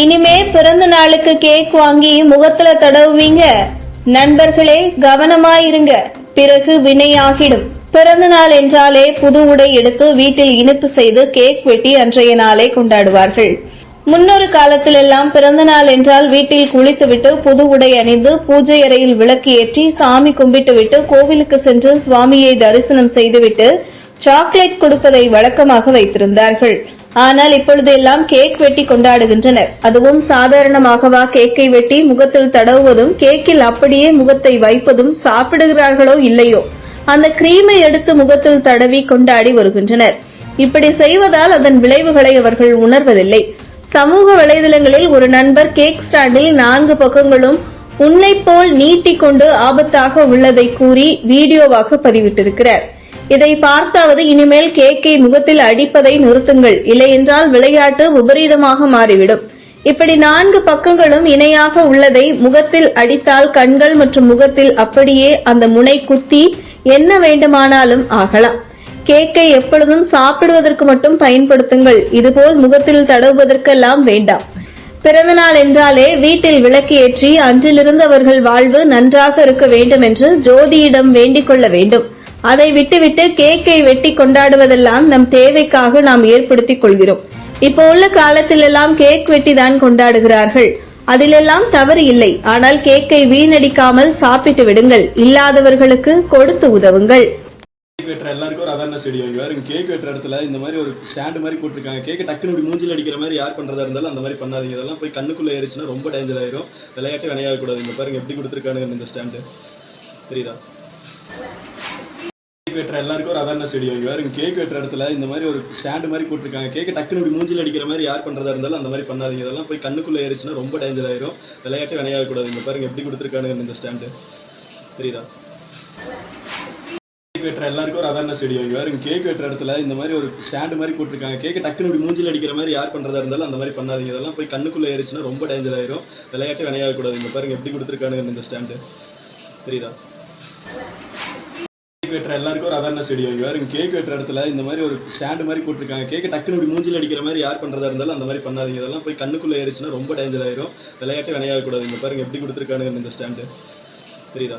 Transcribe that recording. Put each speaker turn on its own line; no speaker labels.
இனிமே பிறந்த நாளுக்கு கேக் வாங்கி முகத்துல தடவுவீங்க. நண்பர்களே கவனமாயிருங்க. பிறகு வினையாகிடும். பிறந்த நாள் என்றாலே புது உடை எடுத்து வீட்டில் இனிப்பு செய்து கேக் வெட்டி அன்றைய நாளை கொண்டாடுவார்கள். முன்னொரு காலத்திலெல்லாம் பிறந்த நாள் என்றால் வீட்டில் குளித்துவிட்டு புது உடை அணிந்து பூஜை அறையில் விளக்கு ஏற்றி சாமி கும்பிட்டுவிட்டு கோவிலுக்கு சென்று சுவாமியை தரிசனம் செய்துவிட்டு சாக்லேட் கொடுப்பதை வழக்கமாக வைத்திருந்தார்கள். ஆனால் இப்பொழுதெல்லாம் கேக் வெட்டி கொண்டாடுகின்றனர். அதுவும் சாதாரணமாகவா? கேக்கை வெட்டி முகத்தில் தடவுவதும் கேக்கில் அப்படியே முகத்தை வைப்பதும் சாப்பிடுகிறார்களோ இல்லையோ? அந்த கிரீமை எடுத்து முகத்தில் தடவி கொண்டாடி வருகின்றனர். இப்படி செய்வதால் அதன் விளைவுகளை அவர்கள் உணர்வதில்லை. சமூக வலைதளங்களில் ஒரு நண்பர் கேக் ஸ்டாண்டில் நான்கு பக்கங்களும் உன்னை போல் நீட்டிக்கொண்டு ஆபத்தாக உள்ளதை கூறி வீடியோவாக பதிவிட்டிருக்கிறார். இதை பார்த்தாவது இனிமேல் கேக்கை முகத்தில் அடிப்பதை நிறுத்துங்கள். இல்லையென்றால் விளையாட்டு விபரீதமாக மாறிவிடும். இப்படி நான்கு பக்கங்களும் இணையாக உள்ளதை முகத்தில் அடித்தால் கண்கள் மற்றும் முகத்தில் அப்படியே அந்த முனை குத்தி என்ன வேண்டுமானாலும் ஆகலாம். கேக்கை எப்பொழுதும் சாப்பிடுவதற்கு மட்டும் பயன்படுத்துங்கள். இதுபோல் முகத்தில் தடவுவதற்கெல்லாம் வேண்டாம். பிறந்த நாள் என்றாலே வீட்டில் விளக்கு ஏற்றி அன்றிலிருந்து அவர்கள் வாழ்வு நன்றாக இருக்க வேண்டும் என்று ஜோதியிடம் வேண்டிக் கொள்ள வேண்டும். அதை விட்டுவிட்டு கேக்கை வெட்டி கொண்டாடுவதெல்லாம் நம் தேவைக்காக நாம் ஏற்படுத்திக் கொள்கிறோம். இப்போ உள்ள காலத்திலெல்லாம் கேக் வெட்டி தான் கொண்டாடுகிறார்கள். அதிலெல்லாம் தவறு இல்லை. ஆனால் கேக்கை வீணடிக்காமல் சாப்பிட்டு விடுங்கள். இல்லாதவர்களுக்கு கொடுத்து உதவுங்கள்.
கேக் வெட்டுற எல்லாருக்கும் ஒரு அவேர்னஸ் வீடியோ இங்க பாருங்க கேக் வெட்டுற இடத்துல இந்த மாதிரி ஒரு ஸ்டாண்ட் மாதிரி போட்டிருக்காங்க. கேக் டக்குனு இப்படி மூஞ்சில் அடிக்கிற மாதிரி யார் பண்ணுறதா இருந்தாலும் அந்த மாதிரி பண்ணாதீங்க. இதெல்லாம் போய் கண்ணுக்குள்ளே ஏறிச்சுன்னா ரொம்ப டேஞ்சர் ஆயிரும். விளையாட்டு விளையாடக்கூடாது இந்த பாருங்க எப்படி கொடுத்துருக்கானுங்க இந்த ஸ்டாண்டு. தெரியுதா? கேக் வெட்டுற எல்லாருக்கும் ஒரு அவேர்னஸ் வீடியோ இங்க பாருங்க கேக் வெட்டுற இடத்துல இந்த மாதிரி ஒரு ஸ்டாண்டு மாதிரி போட்டிருக்காங்க. கேக்கு டக்குனு இப்படி மூஞ்சில அடிக்கிற மாதிரி யார் பண்ணுறதா இருந்தாலும் அந்த மாதிரி பண்ணாதீங்க. இதெல்லாம் போய் கண்ணுக்குள்ள ஏறிச்சுன்னா ரொம்ப டேஞ்சர் ஆயிரும். விளையாட்டு விளையாடக்கூடாது இந்த பாருங்க எப்படி கொடுத்துருக்கானுங்க இந்த ஸ்டாண்டு தெரியுதா? கேக் வெட்டுற எல்லாருக்கும் ஒரு அவேர்னஸ் வீடியோ இங்க பாருங்க கேக் வெட்டுற இடத்துல இந்த மாதிரி ஒரு ஸ்டாண்டு மாதிரி போட்டிருக்காங்க. கேக்கு டக்குனு இப்படி மூஞ்சில் அடிக்கிற மாதிரி யார் பண்ணுறதா இருந்தாலும் அந்த மாதிரி பண்ணாதீங்க. இதெல்லாம் போய் கண்ணுக்குள்ளே ஏறிச்சுன்னா ரொம்ப டேஞ்சர் ஆயிரும். விளையாட்டு விளையாடக்கூடாது இந்த பாருங்க எப்படி கொடுத்துருக்கானுங்க இந்த ஸ்டாண்டு தெரியுதா? கேக் வெட்டுற எல்லாருக்கும் ஒரு அவேர்னஸ் வீடியோ இங்க கேக் வெட்டுற இடத்துல இந்த மாதிரி ஒரு ஸ்டாண்டு மாதிரி போட்டிருக்காங்க. கேக்கு டக்குனு இப்படி மூஞ்சில் அடிக்கிற மாதிரி யார் பண்றதா இருந்தாலும் அந்த மாதிரி பண்ணாதீங்க. இதெல்லாம் போய் கண்ணுக்குள்ளே ஏறிச்சுன்னா ரொம்ப டேஞ்சர் ஆயிரும். விளையாட்டு விளையாடக்கூடாது இந்த பாருங்க எப்படி கொடுத்துருக்கானுங்க இந்த ஸ்டாண்டு தெரியுதா?